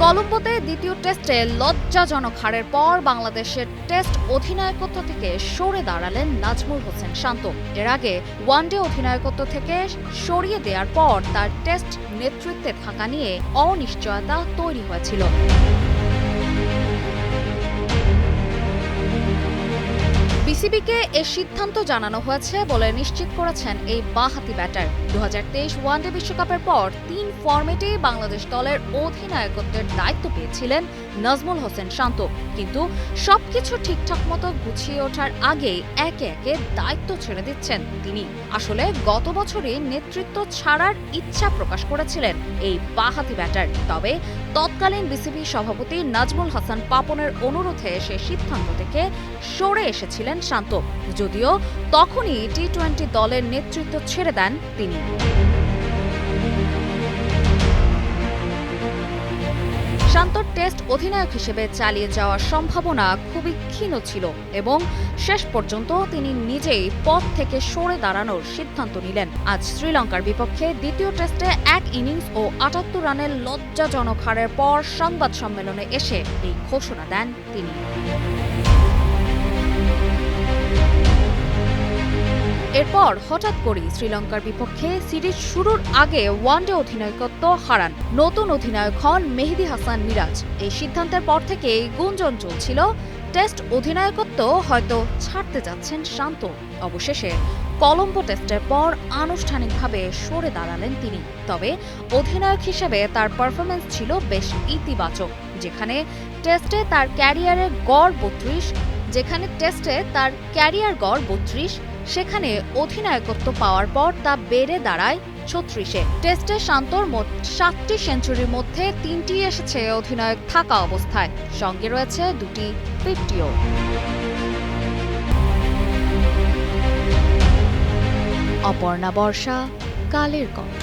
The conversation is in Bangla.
কলম্বোতে দ্বিতীয় টেস্টে লজ্জাজনক হারের পর বাংলাদেশের টেস্ট অধিনায়কত্ব থেকে সরে দাঁড়ালেন নাজমুল হোসেন শান্ত। এর আগে ওয়ানডে অধিনায়কত্ব থেকে সরিয়ে দেওয়ার পর তার টেস্ট নেতৃত্বে থাকা নিয়ে অনিশ্চয়তা তৈরি হয়েছিল। বিসিবিকে এ সিদ্ধান্ত জানানো হয়েছে বলে নিশ্চিত করেছেন এই বাঁহাতি ব্যাটার। দুহাজার তেইশ ওয়ানডে বিশ্বকাপের পর তিন ফরম্যাটেই বাংলাদেশ দলের অধিনায়কত্বের দায়িত্ব পেয়েছিলেন নাজমুল হোসেন শান্ত। কিন্তু সবকিছু ঠিকঠাক মতো গুছিয়ে ওঠার আগেই একে একে দায়িত্ব ছেড়ে দিচ্ছেন তিনি। আসলে গত বছরই নেতৃত্ব ছাড়ার ইচ্ছা প্রকাশ করেছিলেন এই বাঁহাতি ব্যাটার। তবে তৎকালীন বিসিবি সভাপতি নাজমুল হাসান পাপনের অনুরোধে এসে সিদ্ধান্ত থেকে সরে এসেছিলেন শান্ত। যদিও তখনই টি টোয়েন্টি দলের নেতৃত্ব ছেড়ে দেন তিনি। শান্তর টেস্ট অধিনায়ক হিসেবে চালিয়ে যাওয়ার সম্ভাবনা খুবই ক্ষীণ ছিল এবং শেষ পর্যন্ত তিনি নিজেই পথ থেকে সরে দাঁড়ানোর সিদ্ধান্ত নিলেন। আজ শ্রীলঙ্কার বিপক্ষে দ্বিতীয় টেস্টে এক ইনিংস ও আটাত্তর রানের লজ্জাজনক হারের পর সংবাদ সম্মেলনে এসে এই ঘোষণা দেন তিনি। এরপর হঠাৎ করেই শ্রীলঙ্কার বিপক্ষে সিরিজ শুরুর আগে ওয়ানডে অধিনায়কত্ব হারান। নতুন অধিনায়ক হন মেহেদি হাসান মিরাজ। এই সিদ্ধান্তের পর থেকেই গুঞ্জন চলছিল, টেস্ট অধিনায়কত্ব হয়তো ছাড়তে যাচ্ছেন শান্ত। অবশেষে কলম্বো টেস্টের পর আনুষ্ঠানিকভাবে সরে দাঁড়ালেন তিনি। তবে অধিনায়ক হিসেবে তার পারফরমেন্স ছিল বেশ ইতিবাচক, যেখানে টেস্টে তার ক্যারিয়ারের গড় বত্রিশ, যেখানে টেস্টে তার ক্যারিয়ার গড় বত্রিশ সেখানে অধিনায়কত্ব পাওয়ার পর তা বেড়ে দাঁড়ায় ছত্রিশে। টেস্টে শান্তর মোট সাতটি সেঞ্চুরির মধ্যে তিনটি এসেছে অধিনায়ক থাকা অবস্থায়। সঙ্গে রয়েছে দুটি ফিফটিও। অপর্ণা বর্ষা, কালের কণ্ঠ।